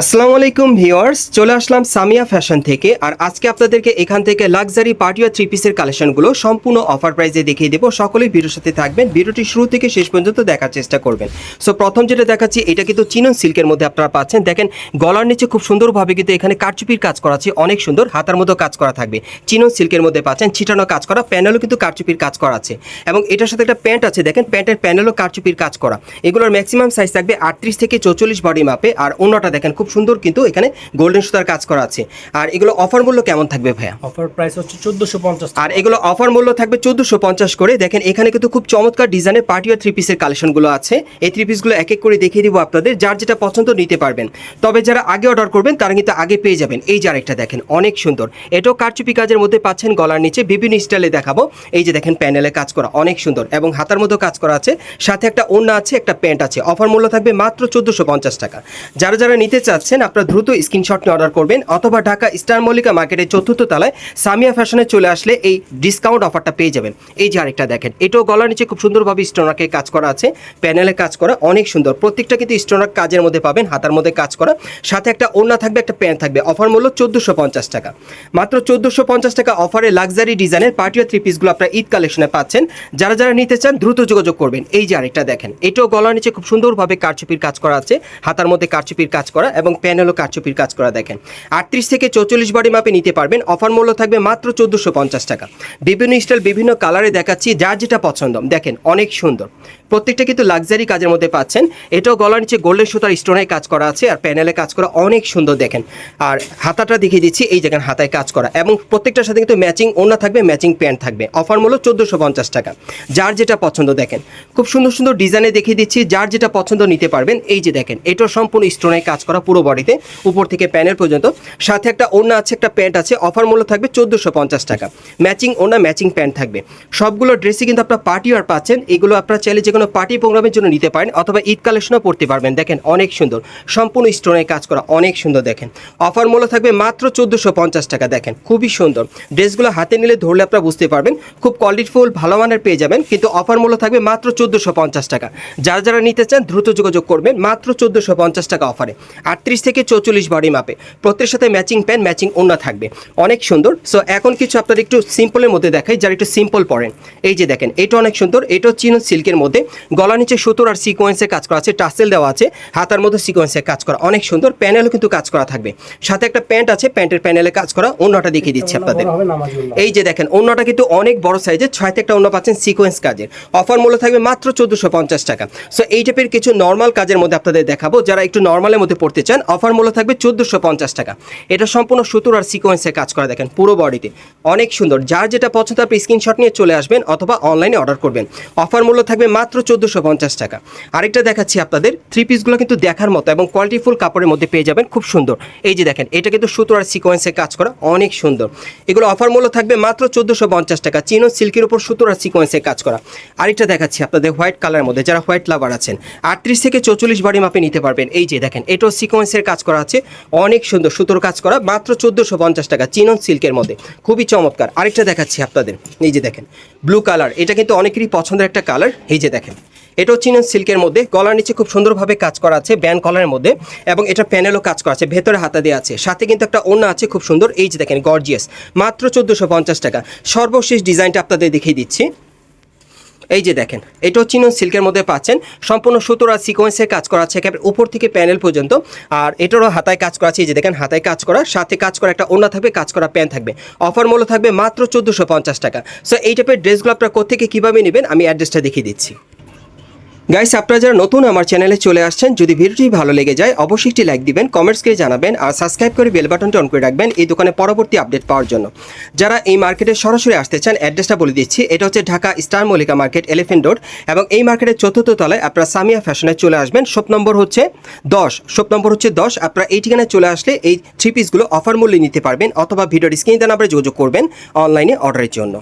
আসসালামু আলাইকুম ভিউয়ার্স, চলে আসলাম সামিয়া ফ্যাশন থেকে। আর আজকে আপনাদেরকে এখান থেকে লাক্সারি পার্টিয়া থ্রি পিসের কালেকশনগুলো সম্পূর্ণ অফার প্রাইসে দেখিয়ে দেবো। সকলেই ভিডিওর সাথে থাকবেন, ভিডিওটি শুরু থেকে শেষ পর্যন্ত দেখার চেষ্টা করবেন। সো প্রথম যেটা দেখাচ্ছি, এটা কিন্তু চিনন সিল্কের মধ্যে আপনারা পাচ্ছেন। দেখেন, গলার নিচে খুব সুন্দরভাবে কিন্তু এখানে কারচুপির কাজ করা আছে, অনেক সুন্দর, হাতার মতো কাজ করা থাকবে। চিনন সিল্কের মধ্যে পাচ্ছেন, ছিটানো কাজ করা, প্যানেলও কিন্তু কারচুপির কাজ করা আছে। এবং এটার সাথে একটা প্যান্ট আছে, দেখেন, প্যান্টের প্যানেলও কারচুপির কাজ করা। এগুলোর ম্যাক্সিমাম সাইজ থাকবে আটত্রিশ থেকে চৌচল্লিশ বডি মাপে আর অন্যটা দেখেন, খুব সুন্দর কিন্তু এখানে গোল্ডেন সুতার কাজ করা আছে। আর এগুলো অফার মূল্য কেমন থাকবে ভাইয়া? অফার প্রাইস হচ্ছে চোদ্দশো পঞ্চাশ আর এগুলো অফার মূল্য থাকবে চোদ্দোশো পঞ্চাশ করে। দেখেন এখানে কিন্তু খুব চমৎকার ডিজাইনের পার্টি আর থ্রি পিসের কালেকশনগুলো আছে। এই থ্রি পিসগুলো এক এক করে দেখিয়ে দিব আপনাদের। যার যেটা পছন্দ নিতে পারবেন। তবে যারা আগে অর্ডার করবেন তারা কিন্তু আগে পেয়ে যাবেন। এই যে আরেকটা দেখেন অনেক সুন্দর। এটাও কারচুপি কাজের মধ্যে পাচ্ছেন গলার নিচে। বিভিন্ন স্টাইলে দেখাবো। এই যে দেখেন প্যানেলে কাজ করা অনেক সুন্দর এবং হাতার মতো কাজ করা আছে। সাথে একটা ওড়না আছে একটা প্যান্ট আছে। অফার মূল্য থাকবে মাত্র চোদ্দোশো পঞ্চাশ টাকা। যারা যারা নিতে চাচ্ছেন আপনারা দ্রুত স্ক্রিনশট নিয়ে অর্ডার করবেন। অথবা ঢাকা স্টার মল্লিকা মার্কেটের চতুর্থ তলায় সামিয়া ফ্যাশনে চলে আসলে এই ডিসকাউন্ট অফারটা পেয়ে যাবেন। এই যে আরেকটা দেখেন, এটাও গলার নিচে খুব সুন্দরভাবে স্টোনাকে কাজ করা আছে প্যানেলে কাজ করা, অনেক সুন্দর। প্রত্যেকটা কিন্তু স্টোনার কাজের মধ্যে পাবেন, হাতার মধ্যে কাজ করা। সাথে একটা ওড়না থাকবে, একটা প্যান্ট থাকবে। অফার মূল্য চোদ্দোশো পঞ্চাশ টাকা। মাত্র চোদ্দোশো পঞ্চাশ টাকা অফারে লাক্সারি ডিজাইনের পার্টি থ্রি পিসগুলো আপনারা ঈদ কালেকশনে পাচ্ছেন। যারা যারা নিতে চান, দ্রুত যোগাযোগ করবেন। এই যে আরেকটা দেখেন, এটাও গলার নিচে খুব সুন্দরভাবে কারচুপির কাজ করা আছে, হাতার মধ্যে কারচুপির কাজ করা এবং প্যানেলও কারচুপির কাজ করা দেখেন। আটত্রিশ থেকে চৌচল্লিশ বডি মাপে নিতে পারবেন। অফার মূল্য থাকবে মাত্র চোদ্দোশো পঞ্চাশ টাকা। বিভিন্ন স্টাইল বিভিন্ন কালারে দেখাচ্ছি, যার যেটা পছন্দ। দেখেন, অনেক সুন্দর। প্রত্যেকটা কিন্তু লাক্সারি কাজের মধ্যে পাচ্ছেন। এটাও গলার নিচে গোল্ডেন সুতার স্টোনের কাজ করা আছে আর প্যানেলে কাজ করা অনেক সুন্দর দেখেন। আর হাতাটা দেখিয়ে দিচ্ছি, এই জায়গায় হাতায় কাজ করা। এবং প্রত্যেকটার সাথে কিন্তু ম্যাচিং ওনা থাকবে ম্যাচিং প্যান্ট থাকবে। অফার মূল্য চোদ্দোশো পঞ্চাশ টাকা। যার যেটা পছন্দ দেখেন। খুব সুন্দর সুন্দর ডিজাইনে দেখিয়ে দিচ্ছি, যার যেটা পছন্দ নিতে পারবেন। এই যে দেখেন, এটাও সম্পূর্ণ স্টোনের কাজ করা পুরো বডিতে উপর থেকে প্যানেল পর্যন্ত। সাথে একটা ওড়না আছে, একটা প্যান্ট আছে অফার মূল্য থাকবে চোদ্দোশো পঞ্চাশ টাকা। ম্যাচিং ওনা ম্যাচিং প্যান্ট থাকবে। সবগুলো ড্রেসই কিন্তু আপনার পার্টি আর পাচ্ছেন, এগুলো আপনারা চাইলে যে কোনো পার্টি প্রোগ্রামের জন্য নিতে পারেন, অথবা ঈদ কালেকশনও পড়তে পারবেন। দেখেন, অনেক সুন্দর। সম্পূর্ণ স্টোনের কাজ করা, অনেক সুন্দর দেখেন। অফার মূল্য থাকবে মাত্র চোদ্দোশো পঞ্চাশ টাকা, দেখেন। খুবই সুন্দর। ড্রেসগুলো হাতে নিলে ধরলে আপনারা বুঝতে পারবেন, খুব কোয়ালিটিফুল ভালো মানের পেয়ে যাবেন, কিন্তু অফার মূল্য থাকবে মাত্র চোদ্দোশো পঞ্চাশ টাকা। যারা যারা নিতে চান, দ্রুত যোগাযোগ করবেন, মাত্র চোদ্দোশো পঞ্চাশ টাকা অফারে আটত্রিশ থেকে চৌচল্লিশ বডি মাপে প্রত্যেকের সাথে ম্যাচিং প্যান্ট ম্যাচিং ওড়না থাকবে। অনেক সুন্দর। সো এখন কিছু আপনার একটু সিম্পলের মধ্যে দেখাই যারা একটু সিম্পল পড়েন। এই যে দেখেন এটা অনেক সুন্দর। এটাও চিনো সিল্কের মধ্যে। গলা নিচে সুতোর আর সিকোয়েন্সের কাজ করা আছে টাসেল দেওয়া আছে। হাতার মধ্যে সিকোয়েন্সের কাজ করা। অনেক সুন্দর। প্যানেলও কিন্তু কাজ করা থাকবে। সাথে একটা প্যান্ট আছে প্যান্টের প্যানেলে কাজ করা। অন্যটা দেখিয়ে দিচ্ছে আপনাদের। এই যে দেখেন অন্যটা কিন্তু অনেক বড় সাইজের ছয় থেকে একটা অন্য পাচ্ছেন সিকোয়েন্স কাজের। অফার মূল্য থাকবে মাত্র চোদ্দোশো পঞ্চাশ টাকা। সো এই টাইপের কিছু নর্মাল কাজের মধ্যে আপনাদের দেখাবো। যারা একটু নর্মালের মধ্যে পড়তে চান অফার মূল্য থাকবে চোদ্দোশো পঞ্চাশ টাকা। এটা সম্পূর্ণ সুতোর আর সিকোয়েন্সের কাজ করা দেখেন, পুরো বডিতে অনেক সুন্দর। যার যেটা পছন্দ, আপনি স্ক্রিনশট নিয়ে চলে আসবেন অথবা অনলাইনে অর্ডার করবেন। অফার মূল্য থাকবে মাত্র চোদ্দোশো পঞ্চাশ টাকা। আরেকটা দেখাচ্ছি আপনাদের থ্রি পিসগুলো কিন্তু দেখার মতো এবং কোয়ালিটিফুল কাপড়ের মধ্যে পেয়ে যাবেন, খুব সুন্দর। এই যে দেখেন, এটা কিন্তু সুতোর আর সিকোয়েন্সের কাজ করা অনেক সুন্দর। এগুলো অফার মূল্য থাকবে মাত্র চোদ্দোশো পঞ্চাশ টাকা। চিনো সিল্কের উপর সুতোর আর সিকোয়েন্সের কাজ করা। আরেকটা দেখাচ্ছি আপনাদের হোয়াইট কালারের মধ্যে, যারা হোয়াইট লাভার আছেন, আটত্রিশ থেকে চৌচল্লিশ বাড়ি মাপে নিতে পারবেন। এই যে দেখেন, এটাও সিকোয়েন্সের কাজ করা আছে। অনেক সুন্দর সুতোর কাজ করা, মাত্র চোদ্দোশো পঞ্চাশ টাকা চিনন সিল্কের মধ্যে। খুবই চমৎকার। আরেকটা দেখাচ্ছি আপনাদের। এই যে দেখেন ব্লু কালার এটা কিন্তু অনেকেরই পছন্দের একটা কালার এই যে দেখেন, এটাও চিনন সিল্কের মধ্যে। গলার নিচে খুব সুন্দরভাবে কাজ করা আছে ব্যান কলারের মধ্যে। এবং এটা প্যানেলও কাজ করা আছে, ভেতরে হাতা দিয়ে আছে। সাথে কিন্তু একটা ওড়না আছে, খুব সুন্দর। এই যে দেখেন গর্জিয়াস মাত্র চোদ্দোশো পঞ্চাশ টাকা। সর্বশেষ ডিজাইনটা আপনাদের দেখিয়ে দিচ্ছি। এই যে দেখেন এটাও চিনন সিল্কের মধ্যে পাচ্ছেন। সম্পূর্ণ সুতোর আর সিকোয়েন্সে কাজ করা আছে একেবারে উপর থেকে প্যানেল পর্যন্ত। আর এটারও হাতায় কাজ করা আছে, এই যে দেখেন, হাতায় কাজ করা। সাথে কাজ করা একটা ওনা থাকবে, কাজ করা প্যান থাকবে। অফার মূল্য থাকবে মাত্র চোদ্দোশো টাকা। সো এই টাইপের ড্রেসগুলো আপনারা কোথেকে কীভাবে নেবেন, আমি অ্যাড্রেসটা দেখিয়ে দিচ্ছি। গাইস আপনারা যারা নতুন আমার চ্যানেলে চলে আসছেন, যদি ভিডিওটি ভালো লেগে যায়, অবশ্যই একটি লাইক দিবেন কমেন্টস করে জানাবেন, আর সাবস্ক্রাইব করে বেল বাটনটি অন করে রাখবেন এই দোকানে পরবর্তী আপডেট পাওয়ার জন্য। যারা এই মার্কেটে সরাসরি আসতে চান অ্যাড্রেসটা বলে দিচ্ছি, এটা হচ্ছে Dhaka star Mallika market elephant road এবং এই মার্কেটের চতুর্থ তলায় আপনারা সামিয়া ফ্যাশনে চলে আসবেন। শপ নম্বর হচ্ছে দশ। শপ নম্বর হচ্ছে দশ। আপনারা এই ঠিকানায় চলে আসলে এই থ্রি পিসগুলো অফার মূল্যে নিতে পারবেন, অথবা ভিডিওর স্ক্রিন নাম্বারে যোগাযোগ করবেন অনলাইনে অর্ডারের জন্য।